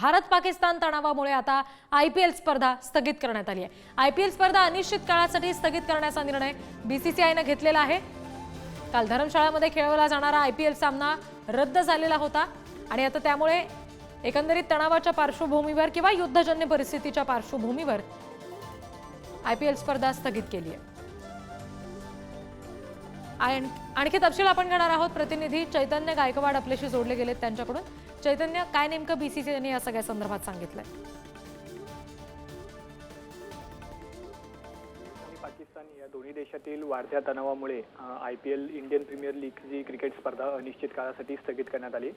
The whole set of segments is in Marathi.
भारत पाकिस्तान तणावामुळे आता आय पी एल स्पर्धा स्थगित करण्यात आली आहे. आय पी एल स्पर्धा अनिश्चित काळासाठी स्थगित करण्याचा निर्णय बीसीसीआयनं घेतलेला आहे. काल धर्मशाळामध्ये खेळवला जाणारा आय पी एल सामना रद्द झालेला होता आणि आता त्यामुळे एकंदरीत तणावाच्या पार्श्वभूमीवर किंवा युद्धजन्य परिस्थितीच्या पार्श्वभूमीवर आय पी एल स्पर्धा स्थगित केली आहे. आणखी तपशील आपण घेणार आहोत. प्रतिनिधी चैतन्य गायकवाड आपल्याशी जोडले गेलेत त्यांच्याकडून. चैतन्य काय नेमकं बीसीसीआयने या सगळ्या संदर्भात सांगितलंय? पाकिस्तान या दोन्ही देशातील वाढत्या तणावामुळे I P L Indian premier league G cricket स्पर्धा अनिश्चित काळासाठी स्थगित करण्यात आली.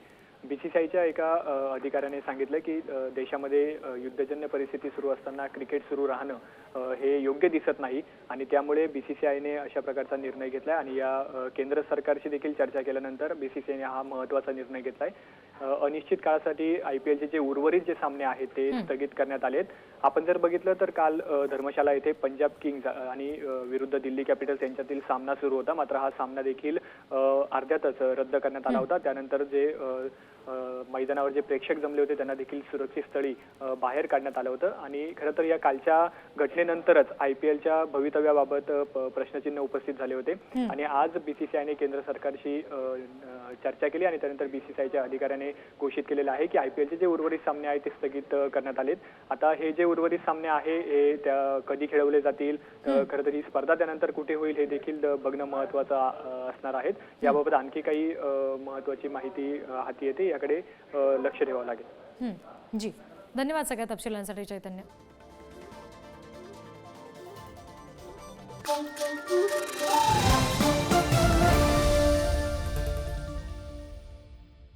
बीसीसीआयच्या एका अ, अधिकाऱ्याने सांगितलं की देशामध्ये युद्धजन्य परिस्थिती सुरू असताना क्रिकेट सुरू राहणं हे योग्य दिसत नाही आणि त्यामुळे बीसीसीआयने अशा प्रकारचा निर्णय घेतलाय आणि या केंद्र सरकारशी देखील चर्चा केल्यानंतर बीसीसीआयने हा महत्त्वाचा निर्णय घेतलाय. अ, अनिश्चित काळासाठी आय पी एलचे जे उर्वरित जे सामने आहेत ते स्थगित करण्यात आलेत. आपण जर बघितलं तर काल धर्मशाला येथे पंजाब किंग्ज आणि विरुद्ध दिल्ली कॅपिटल्स यांच्यातील सामना सुरू होता. मात्र हा सामना देखील अर्ध्यातच रद्द करण्यात आला होता. त्यानंतर जे मैदानावर जे प्रेक्षक जमले होते त्यांना देखील सुरक्षित स्थळी बाहेर काढण्यात आलं होतं. आणि खरं तर या कालच्या घटनेनंतरच आय पी एलच्या भवितव्याबाबत प्रश्नचिन्ह उपस्थित झाले होते. आणि आज बीसीसीआयने केंद्र सरकारशी चर्चा केली आणि त्यानंतर बीसीसीआयच्या अधिकाऱ्याने घोषित केलेलं आहे की आय पी एलचे जे उर्वरित सामने आहेत ते स्थगित करण्यात आलेत. आता हे जे उर्वरित सामने आहे हे त्या कधी खेळवले जातील? खरं तर ही स्पर्धा त्यानंतर कुठे होईल हे देखील बघणं महत्वाचं असणार आहे याबाबत आणखी काही महत्वाची माहिती हाती येते. याकडे लक्ष ठेवावं लागेल. जी. धन्यवाद सगळ्या तपशिलांसाठी चैतन्य.